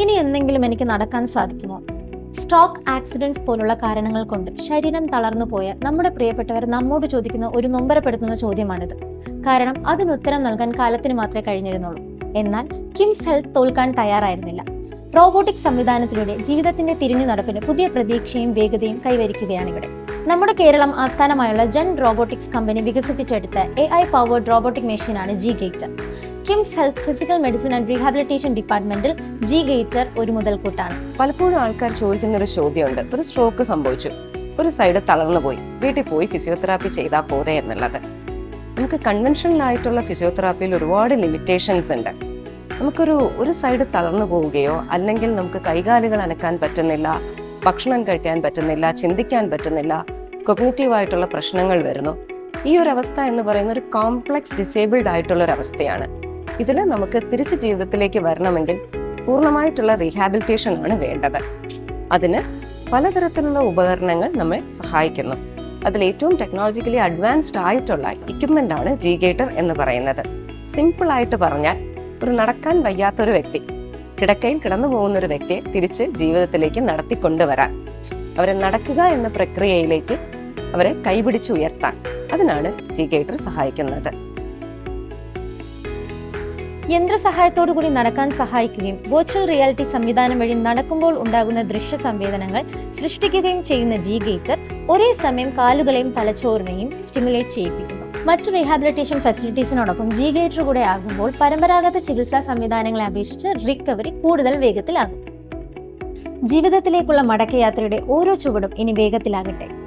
ഇനി എന്തെങ്കിലും എനിക്ക് നടക്കാൻ സാധിക്കുമോ? സ്ട്രോക്ക് ആക്സിഡൻസ് പോലുള്ള കാരണങ്ങൾ കൊണ്ട് ശരീരം തളർന്നു പോയ നമ്മുടെ പ്രിയപ്പെട്ടവർ നമ്മോട് ചോദിക്കുന്ന ഒരു നൊമ്പരപ്പെടുത്തുന്ന ചോദ്യമാണിത്. കാരണം അതിന് ഉത്തരം നൽകാൻ കാലത്തിന് മാത്രമേ കഴിഞ്ഞിരുന്നുള്ളൂ. എന്നാൽ കിംസ് ഹെൽത്ത് തോൽക്കാൻ തയ്യാറായിരുന്നില്ല. റോബോട്ടിക് സംവിധാനത്തിലൂടെ ജീവിതത്തിന്റെ തിരിഞ്ഞു നടപ്പിന് പുതിയ പ്രതീക്ഷയും വേഗതയും കൈവരിക്കുകയാണ് ഇവിടെ. നമ്മുടെ കേരളം ആസ്ഥാനമായുള്ള ജൻ റോബോട്ടിക്സ് കമ്പനി വികസിപ്പിച്ചെടുത്ത എ ഐ പവേർഡ് റോബോട്ടിക് മെഷീനാണ് G gator KIMS health physical medicine and rehabilitation ഡിപ്പാർട്ട്മെന്റിൽ ജി ഗേറ്റർ ഒരു മുതൽക്കൂട്ടാണ്. പലപ്പോഴും ആൾക്കാർ ചോദിക്കുന്ന ഒരു ചോദ്യമുണ്ട്. ഒരു സ്ട്രോക്ക് സംഭവിച്ചു. ഒരു സൈഡ് തളർന്നു പോയി. വീട്ടിൽ പോയി ഫിസിയോതെറാപ്പി ചെയ്താൽ പോരെ എന്നുള്ളത്. നമുക്ക് കൺവെൻഷണൽ ആയിട്ടുള്ള ഫിസിയോതെറാപ്പിയിൽ ഒരുപാട് ലിമിറ്റേഷൻസ് ഉണ്ട്. നമുക്കൊരു ഒരു സൈഡ് തളർന്നു പോവുകയോ അല്ലെങ്കിൽ നമുക്ക് കൈകാലുകൾ അനക്കാൻ പറ്റുന്നില്ല ഭക്ഷണം കഴിക്കാൻ പറ്റുന്നില്ല ചിന്തിക്കാൻ പറ്റുന്നില്ല കൊഗ്നേറ്റീവ് ആയിട്ടുള്ള പ്രശ്നങ്ങൾ വരുന്നു. ഈ ഒരു അവസ്ഥ എന്ന് പറയുന്ന ഒരു കോംപ്ലക്സ് ഡിസേബിൾഡ് ആയിട്ടുള്ള ഒരു അവസ്ഥയാണ്. ഇതിൽ നമുക്ക് തിരിച്ച് ജീവിതത്തിലേക്ക് വരണമെങ്കിൽ പൂർണമായിട്ടുള്ള റീഹാബിലിറ്റേഷൻ ആണ് വേണ്ടത്. അതിന് പലതരത്തിലുള്ള ഉപകരണങ്ങൾ നമ്മെ സഹായിക്കുന്നു. അതിൽ ഏറ്റവും ടെക്നോളജിക്കലി അഡ്വാൻസ്ഡ് ആയിട്ടുള്ള ഇക്വിപ്മെന്റ് ആണ് ജി ഗേറ്റർ എന്ന് പറയുന്നത്. സിമ്പിൾ ആയിട്ട് പറഞ്ഞാൽ ഒരു നടക്കാൻ വയ്യാത്ത ഒരു വ്യക്തി കിടക്കയിൽ കിടന്നു പോകുന്ന ഒരു വ്യക്തിയെ തിരിച്ച് ജീവിതത്തിലേക്ക് നടത്തിക്കൊണ്ടുവരാൻ അവരെ നടക്കുക എന്ന പ്രക്രിയയിലേക്ക് അവരെ കൈപിടിച്ചുയർത്താൻ അതിനാണ് ജി ഗേറ്റർ സഹായിക്കുന്നത്. യന്ത്രസഹായത്തോടു കൂടി നടക്കാൻ സഹായിക്കുകയും വെർച്വൽ റിയാലിറ്റി സംവിധാനം വഴി നടക്കുമ്പോൾ ഉണ്ടാകുന്ന ദൃശ്യ സംവേദനങ്ങൾ സൃഷ്ടിക്കുകയും ചെയ്യുന്ന ജി ഗേറ്റർ ഒരേ സമയം കാലുകളെയും തലച്ചോറിനെയും സ്റ്റിമുലേറ്റ് ചെയ്യിപ്പിക്കുന്നു. മറ്റു റീഹാബിലിറ്റേഷൻ ഫെസിലിറ്റീസിനോടൊപ്പം ജി ഗേറ്റർ കൂടെ ആകുമ്പോൾ പരമ്പരാഗത ചികിത്സാ സംവിധാനങ്ങളെ അപേക്ഷിച്ച് റിക്കവറി കൂടുതൽ വേഗത്തിലാകും. ജീവിതത്തിലേക്കുള്ള മടക്കയാത്രയുടെ ഓരോ ചുവടും ഇനി വേഗത്തിലാകട്ടെ.